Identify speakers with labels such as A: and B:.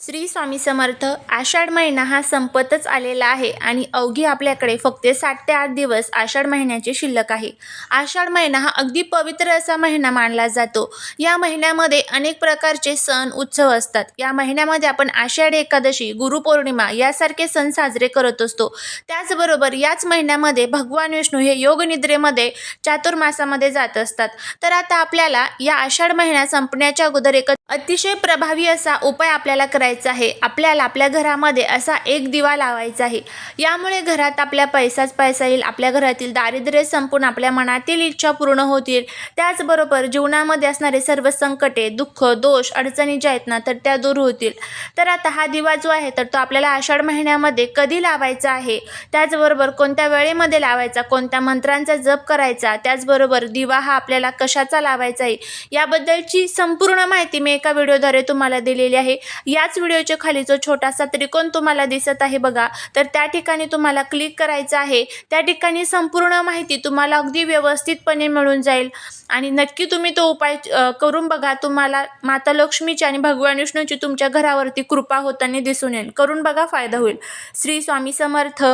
A: श्री स्वामी समर्थ आषाढ महिना हा संपतच आलेला आहे आणि अवघी आपल्याकडे फक्त सात ते आठ दिवस आषाढ महिन्याची शिल्लक आहे. आषाढ महिना हा अगदी पवित्र असा महिना मानला जातो. या महिन्यामध्ये अनेक प्रकारचे सण उत्सव असतात. या महिन्यामध्ये आपण आषाढी एकादशी गुरुपौर्णिमा यासारखे सण साजरे करत असतो. त्याचबरोबर याच महिन्यामध्ये भगवान विष्णू हे योगनिद्रेमध्ये चातुर्मासामध्ये जात असतात. तर आता आपल्याला या आषाढ महिना संपण्याच्या अगोदर एक अतिशय प्रभावी असा उपाय आपल्याला करायचा आहे. आपल्याला आपल्या घरामध्ये असा एक दिवा लावायचा आहे. यामुळे घरात आपल्या पैसाच पैसा येईल आपल्या घरातील दारिद्र्य संपून आपल्या मनातील इच्छा पूर्ण होतील. त्याचबरोबर जीवनामध्ये असणारे सर्व संकटे दुःख दोष अडचणी ज्या आहेत ना तर त्या दूर होतील. तर आता हा दिवा जो आहे तर तो आपल्याला आषाढ महिन्यामध्ये कधी लावायचा आहे? त्याचबरोबर कोणत्या वेळेमध्ये लावायचा? कोणत्या मंत्रांचा जप करायचा? त्याचबरोबर दिवा हा आपल्याला कशाचा लावायचा आहे? याबद्दलची संपूर्ण माहिती मी एका व्हिडिओद्वारे तुम्हाला दिलेली आहे. याच व्हिडिओच्या खाली जो छोटासा त्रिकोण तुम्हाला दिसत आहे बघा तर त्या ठिकाणी तुम्हाला क्लिक करायचं आहे. त्या ठिकाणी संपूर्ण माहिती तुम्हाला अगदी व्यवस्थितपणे मिळून जाईल. आणि नक्की तुम्ही तो उपाय करून बघा. तुम्हाला माता लक्ष्मीची आणि भगवान विष्णूची तुमच्या घरावरती कृपा होताना दिसून येईल. करून बघा फायदा होईल. श्री स्वामी समर्थ.